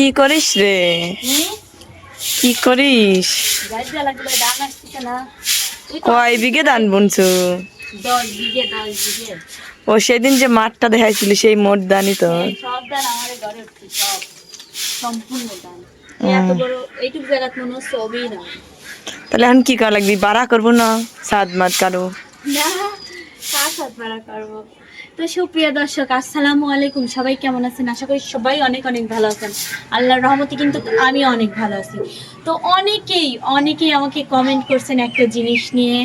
কি করিস রে? কি করিস? কয় বিঘে ধান বুনছু? ও সেদিন যে মাঠটা দেখাইছিল সেই মোট দানি তো। বড় না তাহলে এখন কি করা লাগবি? বাড়া করব না? সাদ মাত কারও? না সাথ মারা করব? তো সুপ্রিয় দর্শক, আসসালামু আলাইকুম। সবাই কেমন আছেন? আশা করি সবাই অনেক অনেক ভালো আছেন। আল্লাহর রহমতে কিন্তু আমি অনেক ভালো আছি। তো অনেকেই অনেকেই আমাকে কমেন্ট করছেন একটা জিনিস নিয়ে,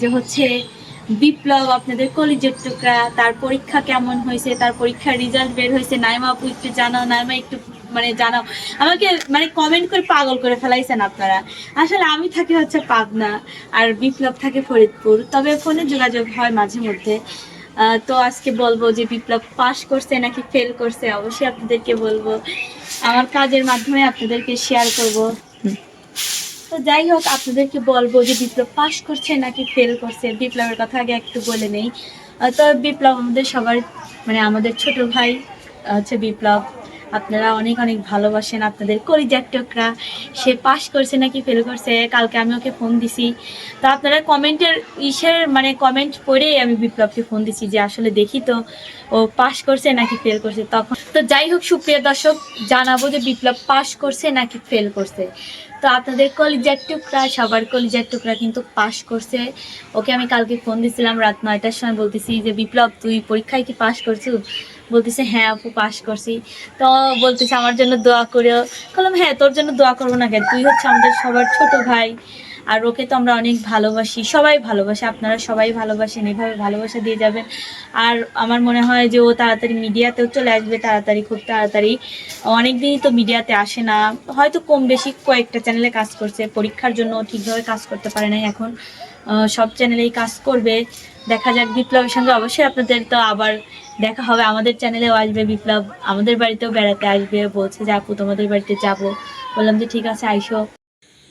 যে হচ্ছে বিপ্লব, আপনাদের কলিজের টুকরা, তার পরীক্ষা কেমন হয়েছে, তার পরীক্ষার রেজাল্ট বের হয়েছে। নাইমা আপু একটু জানাও, নাইমা একটু মানে জানাও। আমাকে মানে কমেন্ট করে পাগল করে ফেলাইছেন আপনারা। আসলে আমি থাকি হচ্ছে পাবনা, আর বিপ্লব থাকে ফরিদপুর। তবে ফোনে যোগাযোগ হয় মাঝে মধ্যে। তো আজকে বলব যে বিপ্লব পাশ করছে নাকি ফেল করছে, অবশ্যই আপনাদেরকে বলব। আমার কাজের মাধ্যমে আপনাদেরকে শেয়ার করব। তো যাই হোক, আপনাদেরকে বলব যে বিপ্লব পাশ করছে নাকি ফেল করছে, বিপ্লবের কথা আগে একটু বলে নেই। তো বিপ্লব আমাদের সবার মানে আমাদের ছোট ভাই হচ্ছে বিপ্লব। আপনারা অনেক অনেক ভালোবাসেন আপনাদের করি টোকরা সে পাস করছে নাকি ফেল করছে, কালকে আমি ওকে ফোন দিছি। তো আপনারা কমেন্টের ইসের মানে কমেন্ট পড়েই আমি বিপ্লবকে ফোন দিছি যে, আসলে দেখি তো, ও পাস করছে নাকি ফেল করছে? তখন তো যাই হোক, সুপ্রিয় দর্শক, জানাব যে বিপ্লব পাস করছে নাকি ফেল করছে। তো আপনাদের কলিজার টুকরা, সবার কলিজার টুকরা কিন্তু পাশ করছে। ওকে আমি কালকে ফোন দিছিলাম রাত নয়টার সময়, বলতেছি যে, বিপ্লব, তুই পরীক্ষায় কি পাশ করছিস বলতেছে হ্যাঁ আপু, পাশ করছি। তো বলতেছে, আমার জন্য দোয়া করেও। বললাম হ্যাঁ তোর জন্য দোয়া করব না কেন? তুই হচ্ছে আমাদের সবার ছোট ভাই। আর ওকে তো আমরা অনেক ভালোবাসি, সবাই ভালোবাসে, আপনারা সবাই ভালোবাসেন, এভাবে ভালোবাসা দিয়ে যাবেন। আর আমার মনে হয় যে ও তাড়াতাড়ি মিডিয়াতেও চলে আসবে, তাড়াতাড়ি, খুব তাড়াতাড়ি। অনেক দিনই তো মিডিয়াতে আসে না, হয়তো কম বেশি কয়েকটা চ্যানেলে কাজ করছে, পরীক্ষার জন্য ঠিকভাবে কাজ করতে পারে নাই এখন। সব চ্যানেলেই কাজ করবে, দেখা যাক বিপ্লবের সঙ্গে। অবশ্যই আপনাদের তো আবার দেখা হবে, আমাদের চ্যানেলেও আসবে বিপ্লব, আমাদের বাড়িতেও বেড়াতে আসবে, বলছে যে, আপু, তোমাদের বাড়িতে যাব। বললাম যে, ঠিক আছে, আইসো।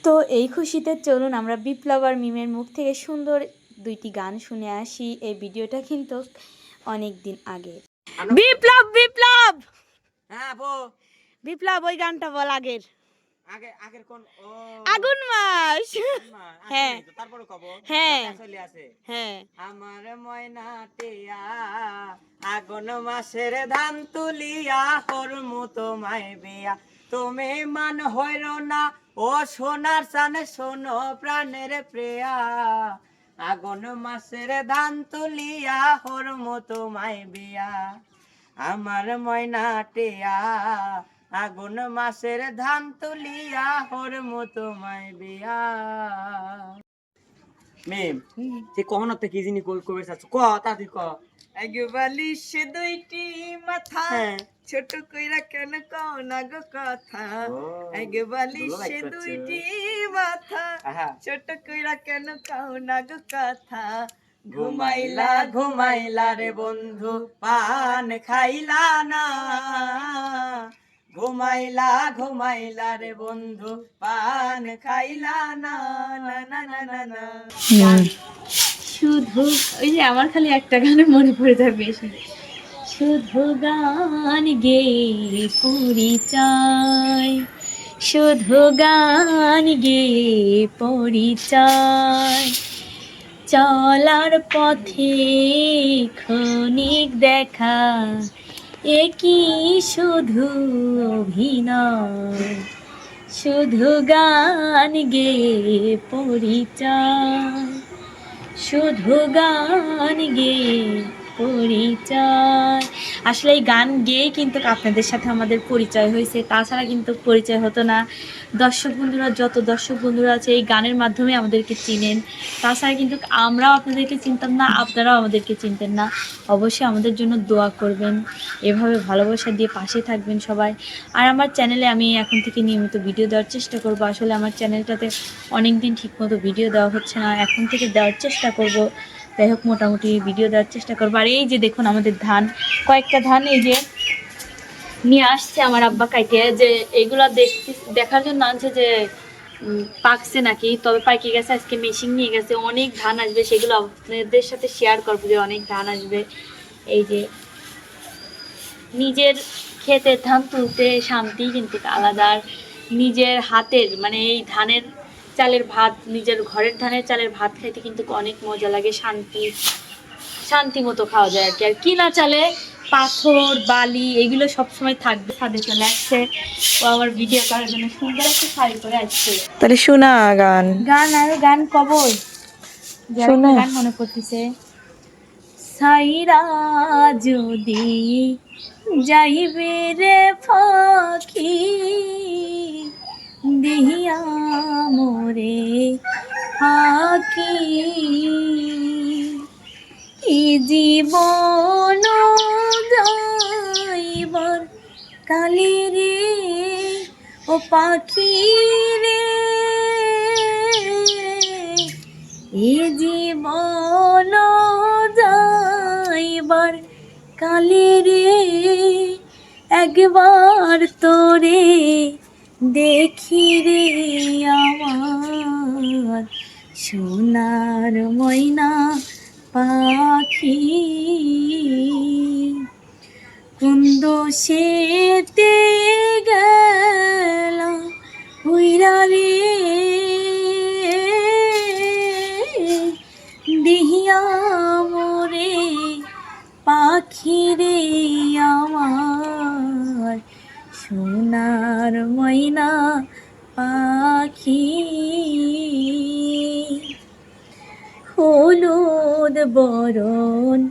তো এই খুশিতে চলুন আমরা বিপ্লব আর মিমের মুখ থেকে সুন্দর দুইটি গান শুনে আসি। এই ভিডিওটা কিন্তু অনেক দিন আগে। বিপ্লব বিপ্লব! হ্যাঁ বো বিপ্লব ওই গানটা বল আগের। আগে আগের কোন? আগুন মাস। হ্যাঁ। তারপরে কব। হ্যাঁ। চলে আসে। হ্যাঁ। আমার ময়না টিয়া আগুন মাসের ধান তুলিয়া করমু তোমায় বিয়া। তুমি মান হইর না। ও সোনার সানে শোনো প্রাণের প্রিয়া। আগুন মাসের ধান তুলিয়া হর মতো মাই বিয়া। আমার ময়না টিয়া আগুন মাসের ধান তুলিয়া হর মতো মাই বিয়া। মেম সে কখনো তো কি জিনি কই কবে চাচ্ছ? ক তাড়াতাড়ি ক। আগে বালিশ দুইটি মাথা হ্যাঁ। ছোট কইরা কেন কও না গো কথা? আগে বালিশ দুইটি মাথা ছোট কইরা কেন কও না গো কথা? ঘুমাইলা ঘুমাইলা রে বন্ধু পান খাইলা না। ঘুমাইলা ঘুমাইলা রে বন্ধু পান খাইলা না না না না না না। শুধু ওই যে আমার খালি একটা গানে মনে পড়ে যায় বেশি শুধু গান গে পরিচয় শুধু গান গে পরিচয় চলার পথে ক্ষণিক দেখা একই শুধু অভিনয়? শুধু গান গে পরিচয় শুধু গান গে পরিচয়। আসলে এই গান গেয়ে কিন্তু আপনাদের সাথে আমাদের পরিচয় হয়েছে, তাছাড়া কিন্তু পরিচয় হতো না। দর্শক বন্ধুরা, যত দর্শক বন্ধুরা আছে, এই গানের মাধ্যমে আমাদেরকে চিনেন। তাছাড়া কিন্তু আমরাও আপনাদেরকে চিনতাম না, আপনারাও আমাদেরকে চিনতেন না। অবশ্যই আমাদের জন্য দোয়া করবেন। এভাবে ভালোবাসা দিয়ে পাশে থাকবেন সবাই। আর আমার চ্যানেলে আমি এখন থেকে নিয়মিত ভিডিও দেওয়ার চেষ্টা করব। আসলে আমার চ্যানেলটাতে অনেক দিন ঠিকমতো ভিডিও দেওয়া হচ্ছে না। এখন থেকে দেওয়ার চেষ্টা করব। যাই হোক, মোটামুটি ভিডিও দেওয়ার চেষ্টা করব। আর এই যে দেখুন আমাদের ধান, কয়েকটা ধান এই যে নিয়ে আসছে আমার আব্বা কাইটে, যে এগুলা দেখতে, দেখার জন্য আনছে যে পাকছে নাকি, তবে পাইকে গেছে, আজকে মেশিন নিয়ে গেছে, অনেক ধান আসবে, সেগুলো আপনাদের সাথে শেয়ার করব যে অনেক ধান আসবে। এই যে নিজের খেতে ধান তুলতে শান্তি কিন্তু আলাদা নিজের হাতের মানে এই ধানের চালের ভাত নিজের ঘরের ধানের চালের ভাত খাইতে কিন্তু অনেক মজা লাগে শান্তি শান্তি মতো খাওয়া যায় আর কি আর কিনা চালে পাথর বালি এগুলো সবসময় থাকবে ছাদে চলে আসছে ও আমার ভিডিও করার জন্য সুন্দর একটা শাড়ি পরে আসছে। তাহলে শোনা গান। গান আর গান কবই যে গান মনে পড়তেছে। সাইরা যদি যাইবে রে পাখি দেহিয়া মোরে পাখি ই জীবন যাইবার কালি রে, ও পাখি রে। এ জীবন যাইবার কালে রে, একবার তোরে দেখি রে আমার সোনার ময়না পাখি। কুন্দ সেতে পাখি। হলুদ বরণ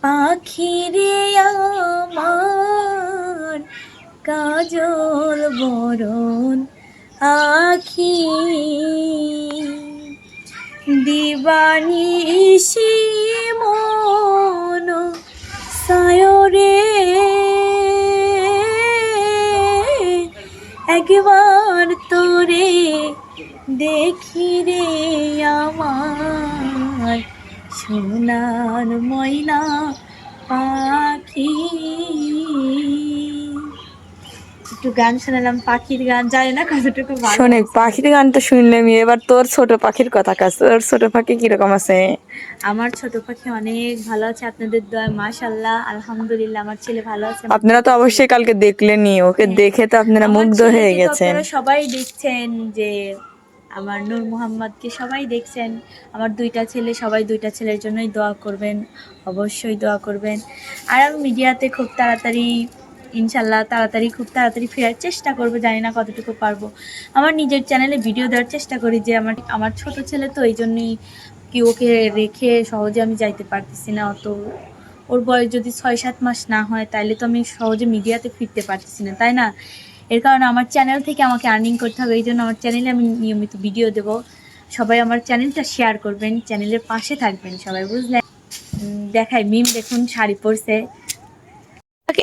পাখি রে আমার। কাজল বরণ আখি। দিবানিশি মন একবার তোরে দেখি রে আমার। সোনার ময়না পাখি। একটু গান শোনালাম পাখির গান জানি না কতটুকু শোনে পাখির গান তো শুনলামই এবার তোর ছোট পাখির কথা কাজ তোর ছোট পাখি কীরকম আছে? আমার ছোট পাখি অনেক ভালো আছে আপনাদের দয় মাশাল্লাহ আলহামদুলিল্লাহ আমার ছেলে ভালো আছে। আপনারা তো অবশ্যই কালকে দেখলেনি ওকে দেখে তো আপনারা মুগ্ধ হয়ে গেছেন। সবাই দেখছেন যে আমার নূর মোহাম্মদকে সবাই দেখছেন। আমার দুইটা ছেলে সবাই দুইটা ছেলের জন্যই দোয়া করবেন অবশ্যই দোয়া করবেন। আর আমি মিডিয়াতে খুব তাড়াতাড়ি ইনশাল্লাহ তাড়াতাড়ি, খুব তাড়াতাড়ি ফেরার চেষ্টা করব, জানি না কতটুকু পারব। আমার নিজের চ্যানেলে ভিডিও দেওয়ার চেষ্টা করি যে আমার আমার ছোট ছেলে তো, এই জন্যই কি ওকে রেখে সহজে আমি যাইতে পারতেছি না। অত ওর বয়স যদি ছয় সাত মাস না হয় তাহলে তো আমি সহজে মিডিয়াতে ফিরতে পারতেছি না, তাই না? এর কারণে আমার চ্যানেল থেকে আমাকে আর্নিং করতে হবে, এই জন্য আমার চ্যানেলে আমি নিয়মিত ভিডিও দেব। সবাই আমার চ্যানেলটা শেয়ার করবেন, চ্যানেলের পাশে থাকবেন সবাই বুঝলেন দেখাই মিম দেখুন, শাড়ি পরছে।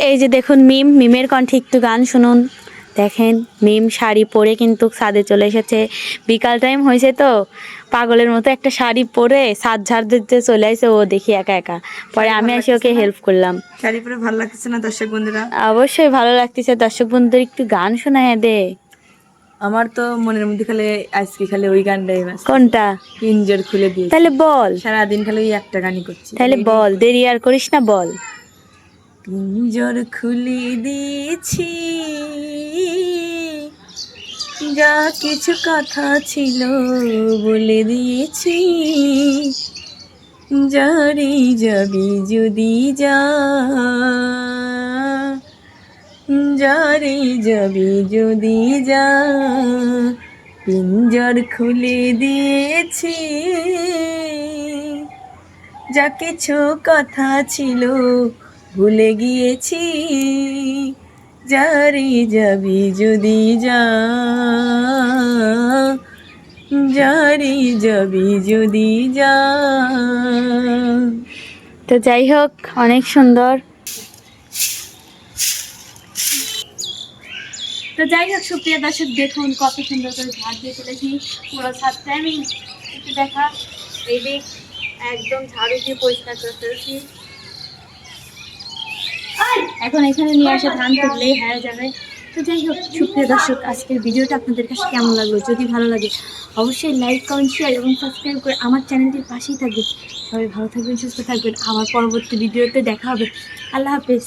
এই যে দেখুন মিম মিমের কণ্ঠে একটু গান শুনুন। দেখেন মিম শাড়ি পরে কিন্তু ছাদে চলে এসেছে। বিকাল টাইম হয়েছে তো পাগলের মতো একটা শাড়ি পরে ছাদ ঝাড় দিতে চলে আসে ও দেখি একা একা। পরে আমি এসে ওকে হেল্প করলাম। শাড়ি পরে ভালো লাগতেছে না দর্শক বন্ধুরা? অবশ্যই ভালো লাগতেছে। দর্শক বন্ধুদের একটু গান শোনায় দে। আমার তো মনের মধ্যে খালি আজকে খালি ওই গানটাই কোনটা? পিঞ্জর খুলে দিয়ে তাহলে বল। সারাদিন খালি ওই একটা গানই করছি। তাহলে বল দেরি আর করিস না বল। পিঞ্জর খুলে দিয়েছি। যা কিছু কথা ছিল বলে দিয়েছি। যারে যাবি যদি যা যারে যাবি যদি যা পিঞ্জর খুলে দিয়েছি। যা কিছু কথা ছিল ভুলে গিয়েছি যারে যাবি যদি যা যারে যাবি যদি যা। তো যাই হোক অনেক সুন্দর। তো যাই হোক সুপ্রিয়া দর্শক দেখুন কত সুন্দর করে ঝাড় দিয়ে চলেছি পুরো ছাদটা আমি একটু দেখা এই দিক একদম ঝাড়ু দিয়ে পরিষ্কার করে ফেলছি। এখন এখানে নিয়ে আসা ধান তুললেই হ্যাঁ যাবে। তো যাই হোক, সুপ্রিয় দর্শক, আজকের ভিডিওটা আপনাদের কাছে কেমন লাগল? যদি ভালো লাগে, অবশ্যই লাইক কমেন্ট শেয়ার এবং সাবস্ক্রাইব করে আমার চ্যানেলটির পাশেই থাকবে সবাই ভালো থাকবেন, সুস্থ থাকবেন। আমার পরবর্তী ভিডিওতে দেখা হবে। আল্লাহ হাফেজ।